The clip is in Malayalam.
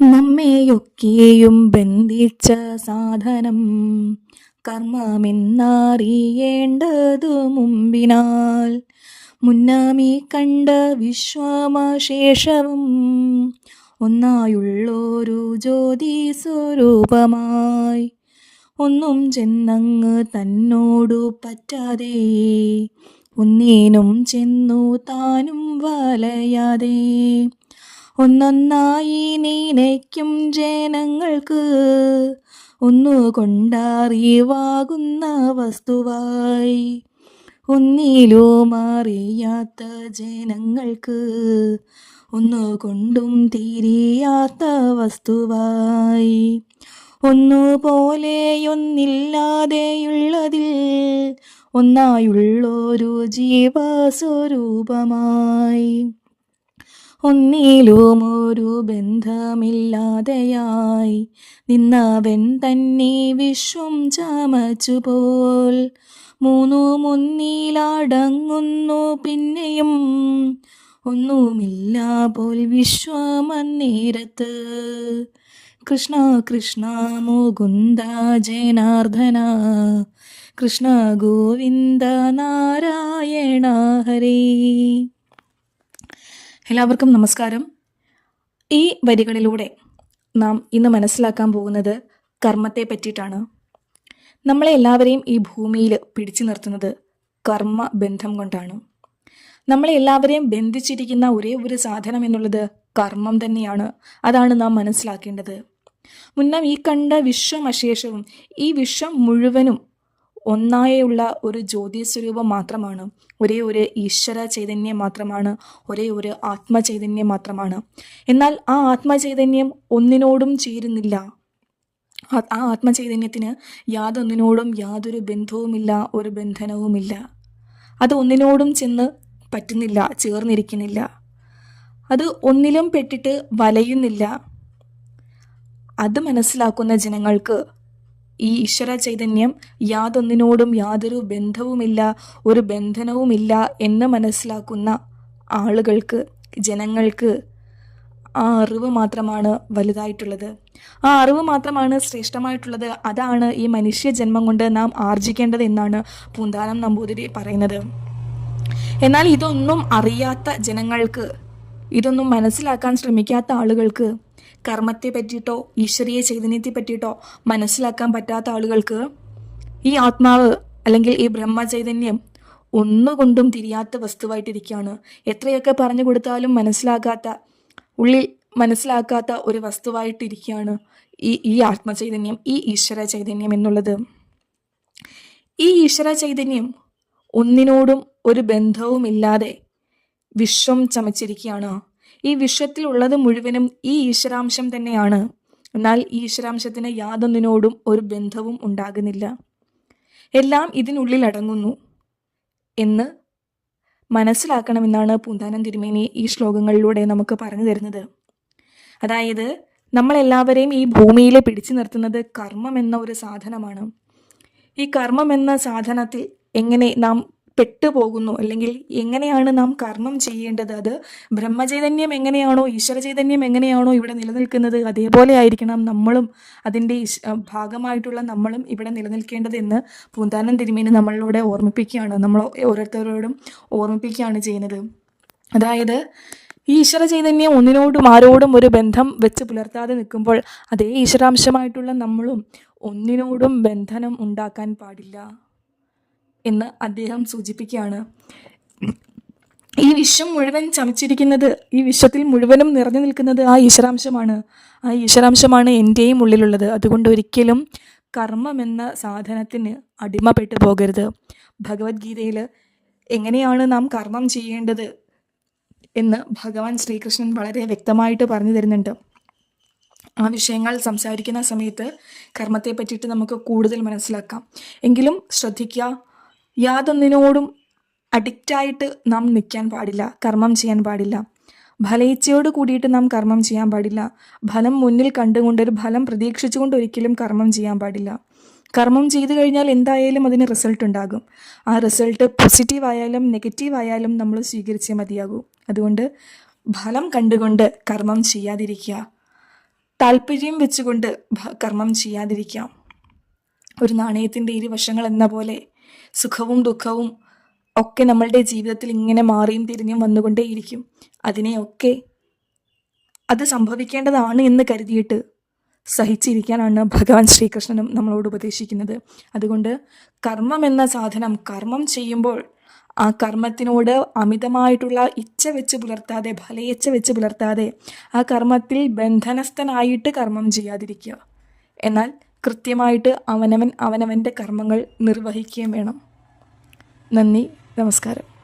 നമ്മെയൊക്കെയും ബന്ധിച്ച സാധനം കർമ്മമെന്നറിയേണ്ടതു മുമ്പിനാൽ. മുന്നാമി കണ്ട വിശ്വാമശേഷവും ഒന്നായുള്ളൊരു ജ്യോതി സ്വരൂപമായി ഒന്നും ചെന്നങ്ങ് തന്നോടു പറ്റാതെ ഒന്നേനും ചെന്നു താനും വലയാതെ. ഒന്നൊന്നായി നീനയ്ക്കും ജനങ്ങൾക്ക് ഒന്നുകൊണ്ടറിവാകുന്ന വസ്തുവായി. ഒന്നിലും അറിയാത്ത ജനങ്ങൾക്ക് ഒന്നുകൊണ്ടും തിരിയാത്ത വസ്തുവായി. ഒന്നുപോലെയൊന്നില്ലാതെയുള്ളതിൽ ഒന്നായുള്ളൊരു ജീവസ്വരൂപമായി. ഒന്നിലും ഒരു ബന്ധമില്ലാതെയായി നിന്നവൻ തന്നെ വിശ്വം ചമച്ചുപോൽ. മൂന്നു മുന്നിലടങ്ങുന്നു പിന്നെയും ഒന്നുമില്ല പോൽ വിശ്വമന്നേരത്ത് കൃഷ്ണ കൃഷ്ണ മുകുന്ദ ജനാർദ്ദന കൃഷ്ണ ഗോവിന്ദ നാരായണ ഹരേ. എല്ലാവർക്കും നമസ്കാരം. ഈ വരികളിലൂടെ നാം ഇന്ന് മനസ്സിലാക്കാൻ പോകുന്നത് കർമ്മത്തെ പറ്റിയിട്ടാണ്. നമ്മളെ എല്ലാവരെയും ഈ ഭൂമിയിൽ പിടിച്ചു നിർത്തുന്നത് കർമ്മ ബന്ധം കൊണ്ടാണ്. നമ്മളെ എല്ലാവരെയും ബന്ധിച്ചിരിക്കുന്ന ഒരേ ഒരു സാധനം എന്നുള്ളത് കർമ്മം തന്നെയാണ്. അതാണ് നാം മനസ്സിലാക്കേണ്ടത്. മുന്നം ഈ കണ്ട വിശ്വം അശേഷവും ഈ വിശ്വം മുഴുവനും ഒന്നായുള്ള ഒരു ജ്യോതിസ്വരൂപം മാത്രമാണ്. ഒരേ ഒരു ഈശ്വര ചൈതന്യം മാത്രമാണ്. ഒരേ ഒരു ആത്മചൈതന്യം മാത്രമാണ്. എന്നാൽ ആ ആത്മചൈതന്യം ഒന്നിനോടും ചേരുന്നില്ല. ആ ആത്മചൈതന്യത്തിന് യാതൊന്നിനോടും യാതൊരു ബന്ധവുമില്ല ഒരു ബന്ധനവുമില്ല. അത് ഒന്നിനോടും ചെന്ന് പറ്റുന്നില്ല ചേർന്നിരിക്കുന്നില്ല. അത് ഒന്നിലും പെട്ടിട്ട് വലയുന്നില്ല. അത് മനസ്സിലാക്കുന്ന ജനങ്ങൾക്ക് ഈ ഈശ്വര ചൈതന്യം യാതൊന്നിനോടും യാതൊരു ബന്ധവുമില്ല ഒരു ബന്ധനവുമില്ല എന്ന് മനസ്സിലാക്കുന്ന ആളുകൾക്ക് ജനങ്ങൾക്ക് ആ അറിവ് മാത്രമാണ് വലുതായിട്ടുള്ളത്. ആ അറിവ് മാത്രമാണ് ശ്രേഷ്ഠമായിട്ടുള്ളത്. അതാണ് ഈ മനുഷ്യ ജന്മം കൊണ്ട് നാം ആർജിക്കേണ്ടത് എന്നാണ് പൂന്താനം നമ്പൂതിരി പറയുന്നത്. എന്നാൽ ഇതൊന്നും അറിയാത്ത ജനങ്ങൾക്ക് ഇതൊന്നും മനസ്സിലാക്കാൻ ശ്രമിക്കാത്ത ആളുകൾക്ക് കർമ്മത്തെ പറ്റിയിട്ടോ ഈശ്വരീയ ചൈതന്യത്തെ പറ്റിയിട്ടോ മനസ്സിലാക്കാൻ പറ്റാത്ത ആളുകൾക്ക് ഈ ആത്മാവ് അല്ലെങ്കിൽ ഈ ബ്രഹ്മ ചൈതന്യം ഒന്നുകൊണ്ടും തിരിയാത്ത വസ്തുവായിട്ടിരിക്കുകയാണ്. എത്രയൊക്കെ പറഞ്ഞു കൊടുത്താലും മനസ്സിലാക്കാത്ത ഉള്ളിൽ മനസ്സിലാക്കാത്ത ഒരു വസ്തുവായിട്ടിരിക്കുകയാണ് ഈ ഈ ആത്മചൈതന്യം ഈ ഈശ്വര ചൈതന്യം എന്നുള്ളത്. ഈ ഈശ്വര ചൈതന്യം ഒന്നിനോടും ഒരു ബന്ധവുമില്ലാതെ വിശ്വം ചമച്ചിരിക്കുകയാണ്. ഈ വിശ്വത്തിലുള്ളത് മുഴുവനും ഈ ഈശ്വരാംശം തന്നെയാണ്. എന്നാൽ ഈശ്വരാംശത്തിന് യാതൊന്നിനോടും ഒരു ബന്ധവും ഉണ്ടാകുന്നില്ല. എല്ലാം ഇതിനുള്ളിൽ അടങ്ങുന്നു എന്ന് മനസ്സിലാക്കണമെന്നാണ് പൂന്താനം തിരുമേനി ഈ ശ്ലോകങ്ങളിലൂടെ നമുക്ക് പറഞ്ഞു തരുന്നത്. അതായത് നമ്മളെല്ലാവരെയും ഈ ഭൂമിയിൽ പിടിച്ചു നിർത്തുന്നത് കർമ്മം എന്ന ഒരു സാധനമാണ്. ഈ കർമ്മം എന്ന സാധനത്തിൽ എങ്ങനെ നാം പെട്ടുപോകുന്നു. അല്ലെങ്കിൽ എങ്ങനെയാണ് നാം കർമ്മം ചെയ്യേണ്ടത്? അത് ബ്രഹ്മചൈതന്യം എങ്ങനെയാണോ ഈശ്വര ചൈതന്യം എങ്ങനെയാണോ ഇവിടെ നിലനിൽക്കുന്നത് അതേപോലെ ആയിരിക്കണം നമ്മളും അതിന്റെ ഭാഗമായിട്ടുള്ള നമ്മളും ഇവിടെ നിലനിൽക്കേണ്ടത് എന്ന് പൂന്താനം തിരുമേനി നമ്മളിലൂടെ ഓർമ്മിപ്പിക്കുകയാണ്. നമ്മൾ ഓരോരുത്തരോടും ഓർമ്മിപ്പിക്കുകയാണ് ചെയ്യുന്നത്. അതായത് ഈ ഈശ്വര ചൈതന്യം ഒന്നിനോടും ആരോടും ഒരു ബന്ധം വെച്ച് പുലർത്താതെ നിൽക്കുമ്പോൾ അതേ ഈശ്വരാംശമായിട്ടുള്ള നമ്മളും ഒന്നിനോടും ബന്ധനം ഉണ്ടാക്കാൻ പാടില്ല. എന്ന് അദ്ദേഹം സൂചിപ്പിക്കുകയാണ്. ഈ വിശ്വം മുഴുവൻ ചമച്ചിരിക്കുന്നത് ഈ വിശ്വത്തിൽ മുഴുവനും നിറഞ്ഞു നിൽക്കുന്നത് ആ ഈശ്വരാംശമാണ്. ആ ഈശ്വരാംശമാണ് എന്റെയും ഉള്ളിലുള്ളത്. അതുകൊണ്ട് ഒരിക്കലും കർമ്മം എന്ന സാധനത്തിന് അടിമപ്പെട്ടു പോകരുത്. ഭഗവത്ഗീതയിൽ എങ്ങനെയാണ് നാം കർമ്മം ചെയ്യേണ്ടത് എന്ന് ഭഗവാൻ ശ്രീകൃഷ്ണൻ വളരെ വ്യക്തമായിട്ട് പറഞ്ഞു തരുന്നുണ്ട്. ആ വിഷയങ്ങൾ സംസാരിക്കുന്ന സമയത്ത് കർമ്മത്തെ പറ്റിയിട്ട് നമുക്ക് കൂടുതൽ മനസ്സിലാക്കാം. എങ്കിലും ശ്രദ്ധിക്കുക യാതൊന്നിനോടും അഡിക്റ്റായിട്ട് നാം നിൽക്കാൻ പാടില്ല കർമ്മം ചെയ്യാൻ പാടില്ല. ഫലേച്ഛയോട് കൂടിയിട്ട് നാം കർമ്മം ചെയ്യാൻ പാടില്ല. ഫലം മുന്നിൽ കണ്ടുകൊണ്ട് ഒരു ഫലം പ്രതീക്ഷിച്ചുകൊണ്ട് ഒരിക്കലും കർമ്മം ചെയ്യാൻ പാടില്ല. കർമ്മം ചെയ്തു കഴിഞ്ഞാൽ എന്തായാലും അതിന് റിസൾട്ട് ഉണ്ടാകും. ആ റിസൾട്ട് പോസിറ്റീവ് ആയാലും നെഗറ്റീവ് ആയാലും നമ്മൾ സ്വീകരിച്ചേ മതിയാകൂ. അതുകൊണ്ട് ഫലം കണ്ടുകൊണ്ട് കർമ്മം ചെയ്യാതിരിക്കുക. താല്പര്യം വെച്ചുകൊണ്ട് കർമ്മം ചെയ്യാതിരിക്കാം. ഒരു നാണയത്തിന്റെ ഇരുവശങ്ങൾ എന്ന പോലെ സുഖവും ദുഃഖവും ഒക്കെ നമ്മളുടെ ജീവിതത്തിൽ ഇങ്ങനെ മാറിയും തിരിഞ്ഞും വന്നുകൊണ്ടേയിരിക്കും. അതിനെയൊക്കെ അത് സംഭവിക്കേണ്ടതാണ് എന്ന് കരുതിയിട്ട് സഹിച്ചിരിക്കാനാണ് ഭഗവാൻ ശ്രീകൃഷ്ണനും നമ്മളോട് ഉപദേശിക്കുന്നത്. അതുകൊണ്ട് കർമ്മം എന്ന സാധനം കർമ്മം ചെയ്യുമ്പോൾ ആ കർമ്മത്തിനോട് അമിതമായിട്ടുള്ള ഇച്ഛ വെച്ച് പുലർത്താതെ ഫലയിച്ഛ വെച്ച് പുലർത്താതെ ആ കർമ്മത്തിൽ ബന്ധനസ്ഥനായിട്ട് കർമ്മം ചെയ്യാതിരിക്കുക. എന്നാൽ കൃത്യമായിട്ട് അവനവൻ അവനവന്റെ കർമ്മങ്ങൾ നിർവഹിക്കുകയും വേണം. നന്ദി നമസ്കാരം.